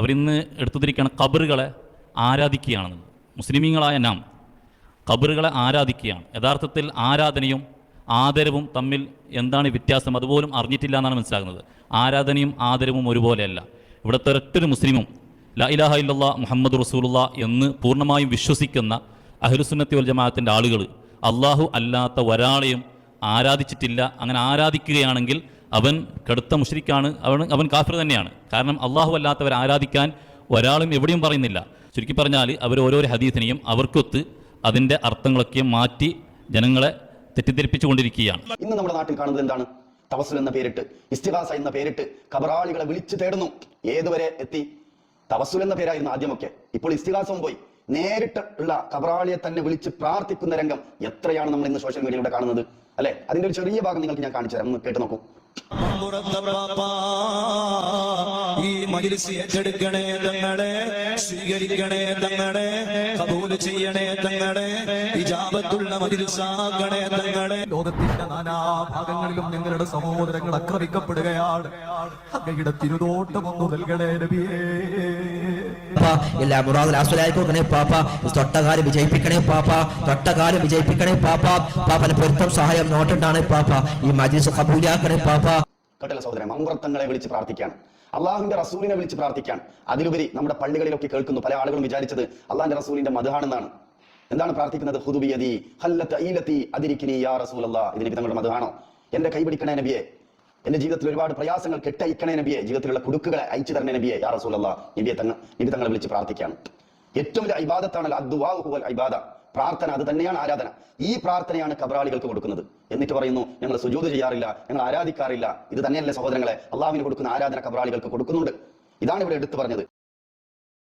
അവരിന്ന് എടുത്തുതിരിക്കുകയാണ് കബറുകളെ ആരാധിക്കുകയാണെന്ന്. മുസ്ലിമീങ്ങളായ നാം കബറുകളെ ആരാധിക്കുകയാണ്. യഥാർത്ഥത്തിൽ ആരാധനയും ആദരവും തമ്മിൽ എന്താണ് വ്യത്യാസം? അതുപോലും അറിഞ്ഞിട്ടില്ല എന്നാണ് മനസ്സിലാകുന്നത്. ആരാധനയും ആദരവും ഒരുപോലെയല്ല. ഇവിടുത്തെ ഒരൊറ്റൊരു മുസ്ലിമും ലാ ഇലാഹ ഇല്ലല്ലാ മുഹമ്മദ് റസൂലുള്ള എന്ന് പൂർണമായും വിശ്വസിക്കുന്ന അഹ്ലുസുന്നത്തി വൽ ജമാഅത്തിന്റെ ആളുകൾ അള്ളാഹു അല്ലാത്ത ഒരാളെയും ആരാധിച്ചിട്ടില്ല. അങ്ങനെ ആരാധിക്കുകയാണെങ്കിൽ അവൻ കടുത്ത മുഷ്രിക്കാണ് അവൻ അവൻ കാഫിർ തന്നെയാണ്. കാരണം അള്ളാഹു അല്ലാത്തവരെ ആരാധിക്കാൻ ഒരാളും എവിടെയും പറയുന്നില്ല. ചുരുക്കി പറഞ്ഞാൽ അവർ ഓരോ ഹദീസിനെയും അവർക്കൊത്ത് അതിന്റെ അർത്ഥങ്ങളൊക്കെ മാറ്റി ജനങ്ങളെ തെറ്റിദ്ധരിപ്പിച്ചുകൊണ്ടിരിക്കുകയാണ്. ഇന്ന് നമ്മുടെ നാട്ടിൽ കാണുന്നത് എന്താണ്? തവസുൽ എന്ന പേരിട്ട് ഇസ്തിഹാസ എന്ന പേരിട്ട് കബറാളികളെ വിളിച്ചു തേടുന്നു. ഏതുവരെ എത്തി? തവസുൽ എന്ന പേരായിരുന്നു ആദ്യമൊക്കെ. ഇപ്പോൾ ഇസ്തിഹാസവും പോയി. നേരിട്ട് ഉള്ള കബറാളിയെ തന്നെ വിളിച്ച് പ്രാർത്ഥിക്കുന്ന രംഗം എത്രയാണ് നമ്മൾ ഇന്ന് സോഷ്യൽ മീഡിയയിലൂടെ കാണുന്നത്? അല്ലെ? അതിന്റെ ഒരു ചെറിയ ഭാഗം നിങ്ങൾക്ക് ഞാൻ കാണിച്ചു തരാം. ഒന്ന് കേട്ട് നോക്കൂ. ഈ മജിലിസ് ഏറ്റെടുക്കണേ തങ്ങളെ സ്വീകരിക്കണേ തങ്ങളെ കബൂൽ ചെയ്യണേ തങ്ങളെ ഇജാബത്തുള്ള മജിലിസാക്കണേ തങ്ങളെ. ലോകത്തിന്റെ നാനാഭാഗങ്ങളിലും ഞങ്ങളുടെ സഹോദരങ്ങൾ ആക്രമിക്കപ്പെടുകയാണ്. അങ്ങയുടെ തിരുതോട്ടം ഒന്ന് നൽകണേ നബിയേ. പാപ്പ എല്ലാ മുറാദുൽ ആസ്വലായി കൊടുക്കണേ പാപ്പ തൊട്ടകാലം വിജയിപ്പിക്കണേ പാപ്പ തൊട്ടകാലം വിജയിപ്പിക്കണേ പാപ്പ പാപ്പന് പൊരുത്തം സഹായം നോട്ടുണ്ടാണ് പാപ്പ ഈ മജീസ് കബൂലാക്കണേ പാപ്പ. കേട്ടല്ല സഹോദരൻ മമ്പ്രത്തങ്ങളെ വിളിച്ച് പ്രാർത്ഥിക്കാൻ അള്ളാഹുവിന്റെ റസൂലിനെ വിളിച്ച് പ്രാർത്ഥിക്കാൻ അതിലുപരി നമ്മുടെ പള്ളികളിലൊക്കെ കേൾക്കുന്നു പല ആളുകളും വിചാരിച്ചത് അള്ളാഹിന്റെ റസൂലിന്റെ മധുഹാണെന്നാണ്. എന്താണ് പ്രാർത്ഥിക്കുന്നത്? ഹുദുബിയതി ഹല്ലത്ത് അതിരിക്കിനി യാ റസൂലല്ലാ. ഇത് നമ്മുടെ തങ്ങളുടെ മധുഹാണോ? എന്റെ കൈപിടിക്കണേ നബിയെ എന്റെ ജീവിതത്തിൽ ഒരുപാട് പ്രയാസങ്ങൾ കെട്ടയക്കണേ നബിയെ. ജീവിതത്തിലുള്ള കുടുക്കുകളെ അയച്ചു തരണേ നബിയെ. യാ റസൂലല്ല നബിയെ തങ്ങ നബി തങ്ങളെ വിളിച്ച് പ്രാർത്ഥിക്കുകയാണ്. ഏറ്റവും വലിയ ഇബാദത്താണല്ലോ അദ്വാഹുവൽ ഇബാദ. പ്രാർത്ഥന അത് തന്നെയാണ് ആരാധന. ഈ പ്രാർത്ഥനയാണ് കബറാളികൾക്ക് കൊടുക്കുന്നത്. എന്നിട്ട് പറയുന്നു ഞങ്ങൾ സുജൂത് ചെയ്യാറില്ല ഞങ്ങൾ ആരാധിക്കാറില്ല. ഇത് തന്നെയല്ലേ സഹോദരങ്ങളെ അള്ളാഹുവിന് കൊടുക്കുന്ന ആരാധന കബറാളികൾക്ക് കൊടുക്കുന്നുണ്ട്. ഇതാണ് ഇവിടെ എടുത്തു പറഞ്ഞത്.